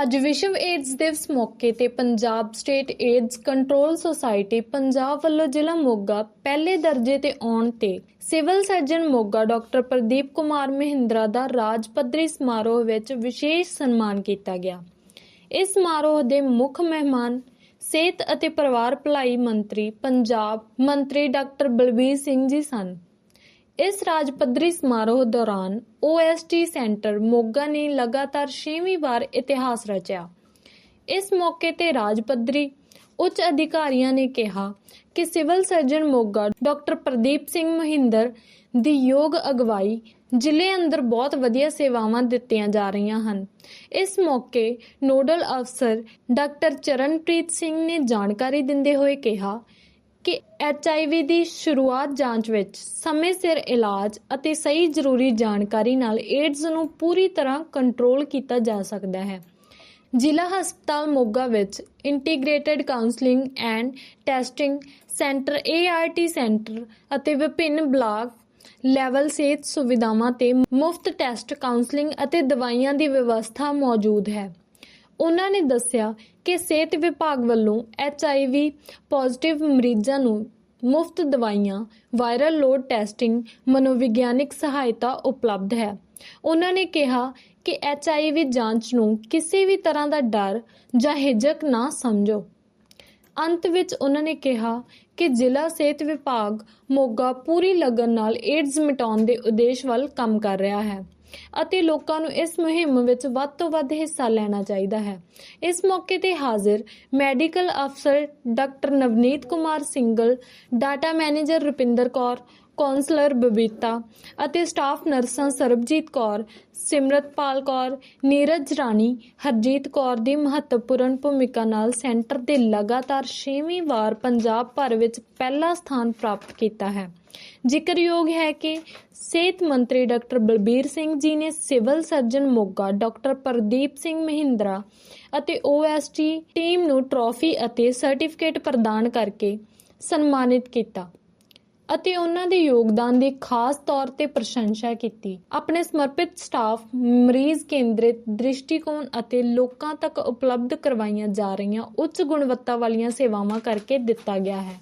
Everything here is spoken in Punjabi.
ਅੱਜ ਵਿਸ਼ਵ ਏਡਜ਼ ਦਿਵਸ ਮੌਕੇ ਤੇ Punjab state AIDS control society Punjab ਵੱਲੋਂ ਜ਼ਿਲ੍ਹਾ ਮੋਗਾ ਪਹਿਲੇ ਦਰਜੇ ਤੇ ਆਉਣ ਤੇ civil surgeon Moga doctor Pradeep Kumar Mahindra ਦਾ ਰਾਜ ਪੱਧਰੀ ਸਮਾਰੋਹ ਵਿੱਚ ਵਿਸ਼ੇਸ਼ ਸਨਮਾਨ ਕੀਤਾ ਗਿਆ। ਇਸ ਸਮਾਰੋਹ ਦੇ ਮੁੱਖ ਮਹਿਮਾਨ ਸਿਹਤ ਅਤੇ ਪਰਿਵਾਰ ਭਲਾਈ ਮੰਤਰੀ, ਪੰਜਾਬ ਮੰਤਰੀ ਡਾਕਟਰ ਬਲਬੀਰ ਸਿੰਘ ਜੀ ਸਨ। ਇਸ ਰਾਜ ਪੱਧਰੀ ਸਮਾਰੋਹ ਦੌਰਾਨ OST ਸੈਂਟਰ ਮੋਗਾ ਨੇ ਲਗਾਤਾਰ 6ਵੀਂ ਵਾਰ ਇਤਿਹਾਸ ਰਚਿਆ। ਇਸ ਮੌਕੇ ਤੇ ਰਾਜ ਪੱਧਰੀ ਉੱਚ ਅਧਿਕਾਰੀਆਂ ਨੇ ਕਿਹਾ ਕਿ civil surgeon Moga doctor Pradeep Singh Mahinder ਦੀ ਯੋਗ ਅਗਵਾਈ ਜ਼ਿਲ੍ਹੇ ਅੰਦਰ ਬਹੁਤ ਵਧੀਆ ਸੇਵਾਵਾਂ ਦਿੱਤੀਆਂ ਜਾ ਰਹੀਆਂ ਹਨ। ਇਸ ਮੌਕੇ ਨੋਡਲ ਅਫਸਰ ਡਾਕਟਰ ਚਰਨਪ੍ਰੀਤ ਸਿੰਘ ਨੇ ਜਾਣਕਾਰੀ ਦਿੰਦੇ ਹੋਏ ਕਿਹਾ ਕਿ HIV ਦੀ ਸ਼ੁਰੂਆਤ ਜਾਂਚ ਵਿੱਚ, ਸਮੇਂ ਸਿਰ ਇਲਾਜ ਅਤੇ ਸਹੀ ਜ਼ਰੂਰੀ ਜਾਣਕਾਰੀ ਨਾਲ ਏਡਜ਼ ਨੂੰ ਪੂਰੀ ਤਰ੍ਹਾਂ ਕੰਟਰੋਲ ਕੀਤਾ ਜਾ ਸਕਦਾ ਹੈ। ਜ਼ਿਲ੍ਹਾ ਹਸਪਤਾਲ ਮੋਗਾ ਵਿੱਚ integrated counselling and testing centre ART centre ਅਤੇ ਵਿਭਿੰਨ ਬਲਾਕ ਲੈਵਲ ਸਿਹਤ ਸੁਵਿਧਾਵਾਂ ਤੇ ਮੁਫਤ ਟੈਸਟ ਕਾਉਂਸਲਿੰਗ ਅਤੇ ਦਵਾਈਆਂ ਦੀ ਵਿਵਸਥਾ ਮੌਜੂਦ ਹੈ। ਉਹਨਾਂ ਨੇ ਦੱਸਿਆ ਕਿ ਸਿਹਤ ਵਿਭਾਗ ਵੱਲੋਂ HIV ਪੋਜ਼ਿਟਿਵ ਮਰੀਜ਼ਾਂ ਨੂੰ ਮੁਫਤ ਦਵਾਈਆਂ, ਵਾਇਰਲ ਲੋਡ ਟੈਸਟਿੰਗ, ਮਨੋਵਿਗਿਆਨਿਕ ਸਹਾਇਤਾ ਉਪਲਬਧ ਹੈ। ਉਹਨਾਂ ਨੇ ਕਿਹਾ ਕਿ HIV ਜਾਂਚ ਨੂੰ ਕਿਸੇ ਵੀ ਤਰ੍ਹਾਂ ਦਾ ਡਰ ਜਾਂ ਹਿਜਕ ਨਾ ਸਮਝੋ। ਅੰਤ ਵਿੱਚ ਉਹਨਾਂ ਨੇ ਕਿਹਾ ਕਿ ਜ਼ਿਲ੍ਹਾ ਸਿਹਤ ਵਿਭਾਗ ਮੋਗਾ ਪੂਰੀ ਲਗਨ ਨਾਲ ਏਡਜ਼ ਮਿਟਾਉਣ ਦੇ ਉਦੇਸ਼ ਵੱਲ ਕੰਮ ਕਰ ਰਿਹਾ ਹੈ। ਅਤੇ ਲੋਕਾਂ ਨੂੰ ਇਸ ਮੁਹਿੰਮ ਵਿੱਚ ਵੱਧ ਤੋਂ ਵੱਧ ਹਿੱਸਾ ਲੈਣਾ ਚਾਹੀਦਾ ਹੈ। ਇਸ ਮੌਕੇ ਤੇ ਹਾਜ਼ਰ ਮੈਡੀਕਲ ਅਫਸਰ doctor Navneet Kumar Singal, data manager Rupinder Kaur counsellor Babita ਅਤੇ ਸਟਾਫ ਨਰਸਾਂ ਸਰਬਜੀਤ ਕੌਰ, ਸਿਮਰਤਪਾਲ ਕੌਰ, ਨੀਰਜ ਰਾਣੀ, ਹਰਜੀਤ ਕੌਰ ਦੀ ਮਹੱਤਵਪੂਰਨ ਭੂਮਿਕਾ ਨਾਲ ਸੈਂਟਰ ਦੇ ਲਗਾਤਾਰ 6ਵੀਂ ਵਾਰ ਪੰਜਾਬ ਭਰ ਵਿੱਚ ਪਹਿਲਾ ਸਥਾਨ ਪ੍ਰਾਪਤ ਕੀਤਾ ਹੈ। ਜ਼ਿਕਰਯੋਗ ਹੈ ਕਿ ਸਿਹਤ ਮੰਤਰੀ ਡਾਕਟਰ ਬਲਬੀਰ ਸਿੰਘ ਜੀ ਨੇ civil surgeon Moga doctor Pradeep Singh Mahindra ਅਤੇ OST ਟੀਮ ਨੂੰ ਟਰੋਫੀ ਅਤੇ ਸਰਟੀਫਿਕੇਟ ਪ੍ਰਦਾਨ ਕਰਕੇ ਸਨਮਾਨਿਤ ਕੀਤਾ। ਅਤੇ ਉਹਨਾਂ ਦੇ ਯੋਗਦਾਨ ਦੀ ਖਾਸ ਤੌਰ ਤੇ ਪ੍ਰਸ਼ੰਸਾ ਕੀਤੀ। ਆਪਣੇ ਸਮਰਪਿਤ ਸਟਾਫ, ਮਰੀਜ਼ ਕੇਂਦਰਿਤ ਦ੍ਰਿਸ਼ਟੀਕੋਣ ਅਤੇ ਲੋਕਾਂ ਤੱਕ ਉਪਲਬਧ ਕਰਵਾਈਆਂ ਜਾ ਰਹੀਆਂ ਉੱਚ ਗੁਣਵੱਤਾ ਵਾਲੀਆਂ ਸੇਵਾਵਾਂ ਕਰਕੇ ਦਿੱਤਾ ਗਿਆ ਹੈ।